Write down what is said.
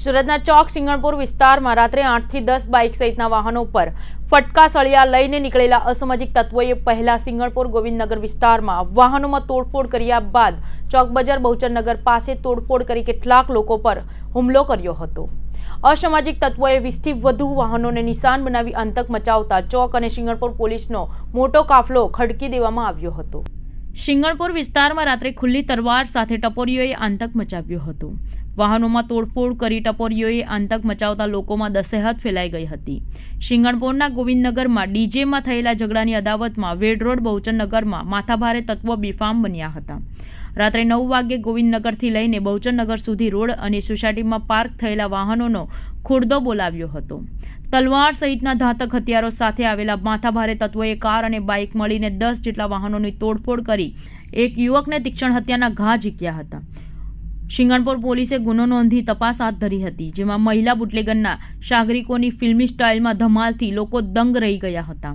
સુરતના ચોક સિંગણપુર વિસ્તારમાં રાત્રે આઠથી દસ બાઇક સહિતના વાહનો પર ફટકા સળિયા લઈને નીકળેલા અસામાજિક તત્વોએ પહેલા સિંગણપુર ગોવિંદનગર વિસ્તારમાં વાહનોમાં તોડફોડ કર્યા બાદ ચોક બજાર બહુચરનગર પાસે તોડફોડ કરી કેટલાક લોકો પર હુમલો કર્યો હતો. અસામાજિક તત્વોએ વીસથી વધુ વાહનોને નિશાન બનાવી આતંક મચાવતા ચોક અને સિંગણપુર પોલીસનો મોટો કાફલો ખડકી દેવામાં આવ્યો હતો. સિંગણપુર વિસ્તારમાં રાત્રે ખુલ્લી તરવાર સાથે ટપોરીઓએ આતંક મચાવ્યો હતો. વાહનોમાં તોડફોડ કરી ટપોરીઓએ આતંક મચાવતા લોકોમાં દસેહત ફેલાઈ ગઈ હતી. શિંગણપોરના ગોવિંદનગરમાં ડીજેમાં થયેલા ઝઘડાની અદાવતમાં વેડરોડ બહુચંદનગરમાં માથાભારે તત્વો બેફામ બન્યા હતા. રાત્રે નવ વાગ્યે ગોવિંદનગરથી લઈને બહુચંદનગર સુધી રોડ અને સોસાયટીમાં પાર્ક થયેલા વાહનોનો ખોડદો બોલાવ્યો હતો. તલવાર સહિતના ઘાતક હથિયારો સાથે આવેલા માથાભારે તત્વોએ કાર અને બાઇક મળીને દસ જેટલા વાહનોની તોડફોડ કરી એક યુવકને તીક્ષણ હત્યાના ઘા ઝીક્યા હતા. સિંગણપુર પોલીસે ગુનો નોંધી તપાસ હાથ ધરી હતી, જેમાં મહિલા બુટલેગરના સાગરિકોની ફિલ્મી સ્ટાઇલમાં ધમાલથી લોકો દંગ રહી ગયા હતા.